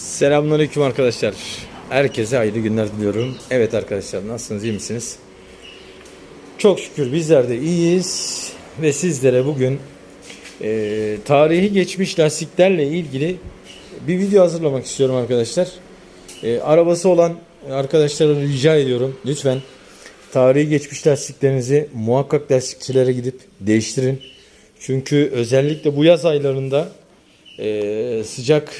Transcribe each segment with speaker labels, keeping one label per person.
Speaker 1: Selamünaleyküm arkadaşlar. Herkese hayırlı günler diliyorum. Evet arkadaşlar nasılsınız iyi misiniz? Çok şükür bizler de iyiyiz ve sizlere bugün e, tarihi geçmiş lastiklerle ilgili bir video hazırlamak istiyorum arkadaşlar. E, arabası olan arkadaşlara rica ediyorum lütfen tarihi geçmiş lastiklerinizi muhakkak lastikçilere gidip değiştirin. Çünkü özellikle bu yaz aylarında ee, sıcak,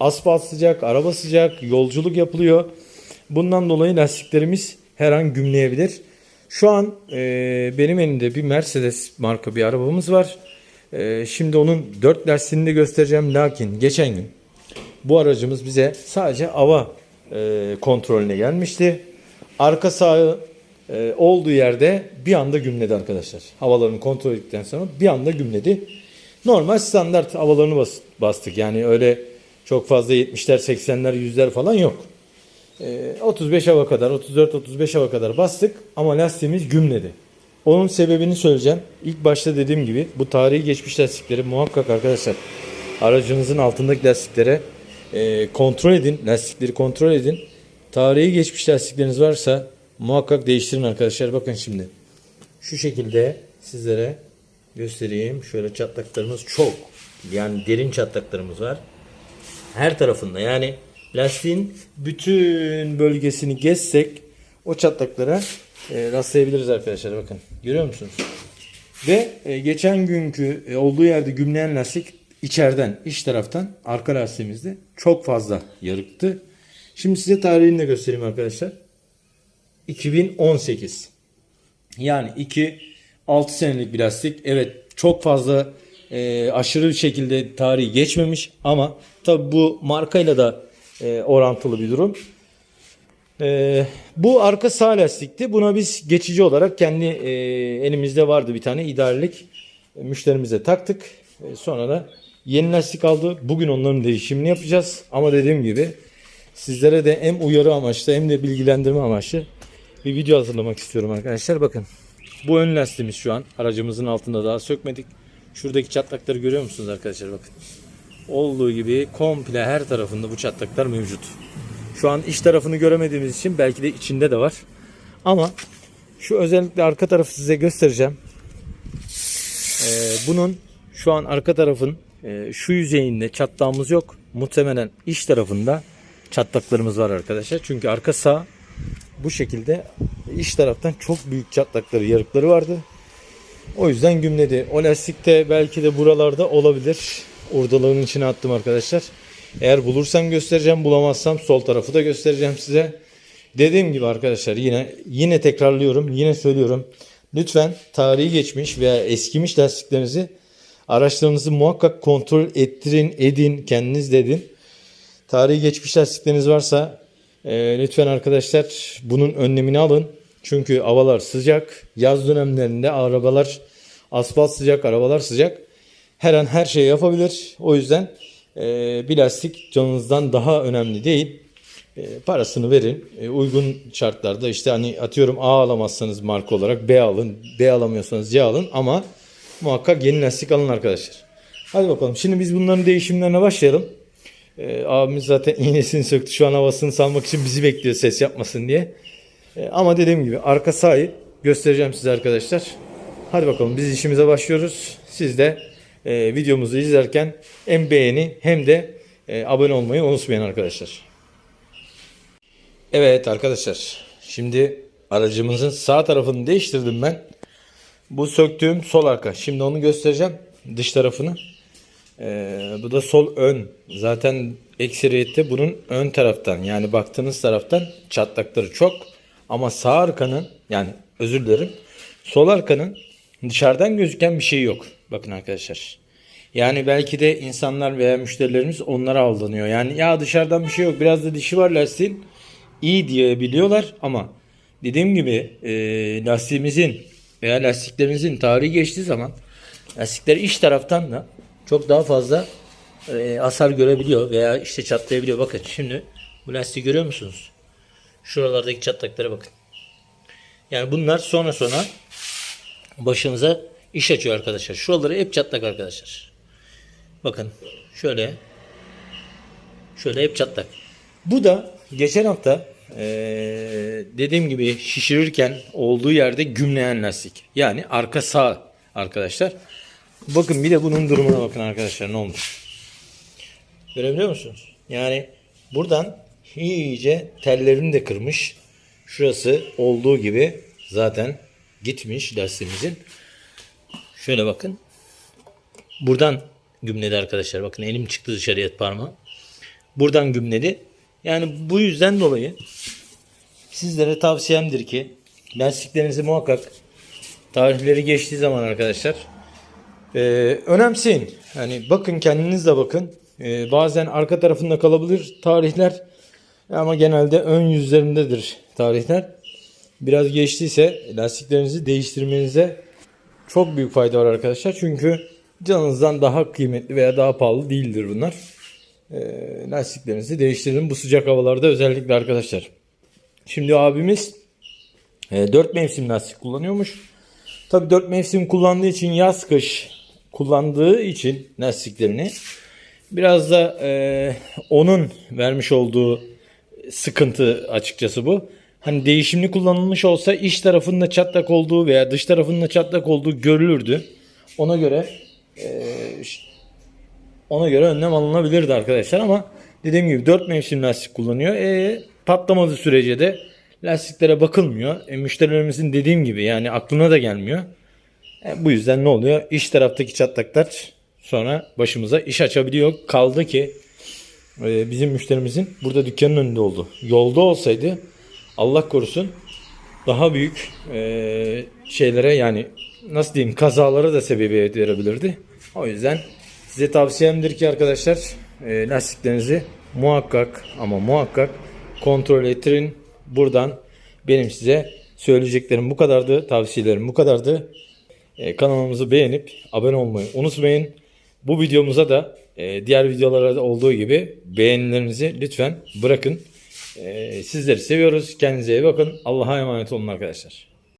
Speaker 1: asfalt sıcak, araba sıcak, yolculuk yapılıyor. Bundan dolayı lastiklerimiz her an gümleyebilir. Şu an e, benim elimde bir Mercedes marka bir arabamız var. E, şimdi onun 4 lastiğini de göstereceğim. Lakin geçen gün bu aracımız bize sadece hava e, kontrolüne gelmişti. Arka sağı e, olduğu yerde bir anda gümledi arkadaşlar. Havalarını kontrol ettikten sonra bir anda gümledi. Normal standart havalarını bas- bastık. Yani öyle çok fazla 70'ler, 80'ler, 100'ler falan yok. Ee, 35 hava kadar, 34-35 hava kadar bastık ama lastiğimiz gümledi. Onun sebebini söyleyeceğim. İlk başta dediğim gibi bu tarihi geçmiş lastikleri muhakkak arkadaşlar aracınızın altındaki lastiklere e, kontrol edin. Lastikleri kontrol edin. Tarihi geçmiş lastikleriniz varsa muhakkak değiştirin arkadaşlar. Bakın şimdi. Şu şekilde sizlere göstereyim. Şöyle çatlaklarımız çok. Yani derin çatlaklarımız var. Her tarafında yani lastiğin bütün bölgesini gezsek o çatlaklara e, rastlayabiliriz arkadaşlar bakın. Görüyor musunuz? Ve e, geçen günkü e, olduğu yerde gümleyen lastik içeriden, iç taraftan arka lastiğimizde çok fazla yarıktı. Şimdi size tarihini de göstereyim arkadaşlar. 2018. Yani 2 6 senelik bir lastik. Evet çok fazla e, aşırı bir şekilde tarihi geçmemiş ama tabi bu markayla da e, orantılı bir durum. E, bu arka sağ lastikti. Buna biz geçici olarak kendi e, elimizde vardı bir tane idarelik e, müşterimize taktık. E, sonra da yeni lastik aldı. Bugün onların değişimini yapacağız. Ama dediğim gibi sizlere de hem uyarı amaçlı hem de bilgilendirme amaçlı bir video hazırlamak istiyorum arkadaşlar. Bakın bu ön lastiğimiz şu an aracımızın altında daha sökmedik. Şuradaki çatlakları görüyor musunuz arkadaşlar bakın. Olduğu gibi komple her tarafında bu çatlaklar mevcut. Şu an iç tarafını göremediğimiz için belki de içinde de var. Ama şu özellikle arka tarafı size göstereceğim. Ee, bunun şu an arka tarafın e, şu yüzeyinde çatlağımız yok. Muhtemelen iç tarafında çatlaklarımız var arkadaşlar. Çünkü arka sağ bu şekilde iç taraftan çok büyük çatlakları, yarıkları vardı. O yüzden gümledi. O lastikte belki de buralarda olabilir. Ordaların içine attım arkadaşlar. Eğer bulursam göstereceğim, bulamazsam sol tarafı da göstereceğim size. Dediğim gibi arkadaşlar yine yine tekrarlıyorum, yine söylüyorum. Lütfen tarihi geçmiş veya eskimiş lastiklerinizi araçlarınızı muhakkak kontrol ettirin, edin, kendiniz de edin. Tarihi geçmiş lastikleriniz varsa e, lütfen arkadaşlar bunun önlemini alın. Çünkü havalar sıcak. Yaz dönemlerinde arabalar asfalt sıcak, arabalar sıcak. Her an her şeyi yapabilir. O yüzden e, bir lastik canınızdan daha önemli değil. E, parasını verin. E, uygun şartlarda işte hani atıyorum A alamazsanız marka olarak B alın. B alamıyorsanız C alın ama muhakkak yeni lastik alın arkadaşlar. Hadi bakalım. Şimdi biz bunların değişimlerine başlayalım. E, abimiz zaten iğnesini söktü. Şu an havasını salmak için bizi bekliyor ses yapmasın diye. E, ama dediğim gibi arka sağı göstereceğim size arkadaşlar. Hadi bakalım biz işimize başlıyoruz. Siz de e, videomuzu izlerken hem beğeni hem de e, abone olmayı unutmayın arkadaşlar. Evet arkadaşlar. Şimdi aracımızın sağ tarafını değiştirdim ben. Bu söktüğüm sol arka. Şimdi onu göstereceğim. Dış tarafını. Ee, bu da sol ön. Zaten ekseriyette bunun ön taraftan yani baktığınız taraftan çatlakları çok. Ama sağ arkanın yani özür dilerim. Sol arkanın dışarıdan gözüken bir şey yok. Bakın arkadaşlar. Yani belki de insanlar veya müşterilerimiz onlara aldanıyor. Yani ya dışarıdan bir şey yok biraz da dişi var lastiğin iyi diye biliyorlar ama dediğim gibi e, lastiğimizin veya lastiklerinizin tarihi geçtiği zaman lastikler iç taraftan da çok daha fazla e, hasar görebiliyor veya işte çatlayabiliyor. Bakın şimdi bu lastiği görüyor musunuz? Şuralardaki çatlaklara bakın. Yani bunlar sonra sonra başınıza iş açıyor arkadaşlar. Şuraları hep çatlak arkadaşlar. Bakın şöyle Şöyle hep çatlak. Bu da geçen hafta eee, dediğim gibi şişirirken olduğu yerde gümleyen lastik. Yani arka sağ arkadaşlar. Bakın bir de bunun durumuna bakın arkadaşlar ne olmuş. Görebiliyor musunuz? Yani buradan iyice tellerini de kırmış. Şurası olduğu gibi zaten gitmiş lastiğimizin. Şöyle bakın. Buradan gümledi arkadaşlar. Bakın elim çıktı dışarıya parmağım. Buradan gümledi. Yani bu yüzden dolayı sizlere tavsiyemdir ki lastiklerinizi muhakkak tarihleri geçtiği zaman arkadaşlar ee, önemseyin. Hani bakın kendiniz de bakın. Ee, bazen arka tarafında kalabilir tarihler ama genelde ön yüzlerindedir tarihler. Biraz geçtiyse lastiklerinizi değiştirmenize çok büyük fayda var arkadaşlar. Çünkü canınızdan daha kıymetli veya daha pahalı değildir bunlar. Ee, lastiklerinizi değiştirin bu sıcak havalarda özellikle arkadaşlar. Şimdi abimiz 4 mevsim lastik kullanıyormuş. Tabi 4 mevsim kullandığı için yaz kış kullandığı için lastiklerini biraz da e, onun vermiş olduğu sıkıntı açıkçası bu. Hani değişimli kullanılmış olsa iç tarafında çatlak olduğu veya dış tarafında çatlak olduğu görülürdü. Ona göre e, ona göre önlem alınabilirdi arkadaşlar ama dediğim gibi 4 mevsim lastik kullanıyor. E, patlamadığı sürece de lastiklere bakılmıyor. E, müşterilerimizin dediğim gibi yani aklına da gelmiyor. E, bu yüzden ne oluyor? İç taraftaki çatlaklar sonra başımıza iş açabiliyor. Kaldı ki e, bizim müşterimizin burada dükkanın önünde oldu. Yolda olsaydı Allah korusun daha büyük e, şeylere yani nasıl diyeyim kazalara da sebebiyet verebilirdi. O yüzden size tavsiyemdir ki arkadaşlar e, lastiklerinizi muhakkak ama muhakkak kontrol ettirin. Buradan benim size söyleyeceklerim bu kadardı. Tavsiyelerim bu kadardı. Kanalımızı beğenip abone olmayı unutmayın. Bu videomuza da e, diğer videolara da olduğu gibi beğenilerinizi lütfen bırakın. E, sizleri seviyoruz. Kendinize iyi bakın. Allah'a emanet olun arkadaşlar.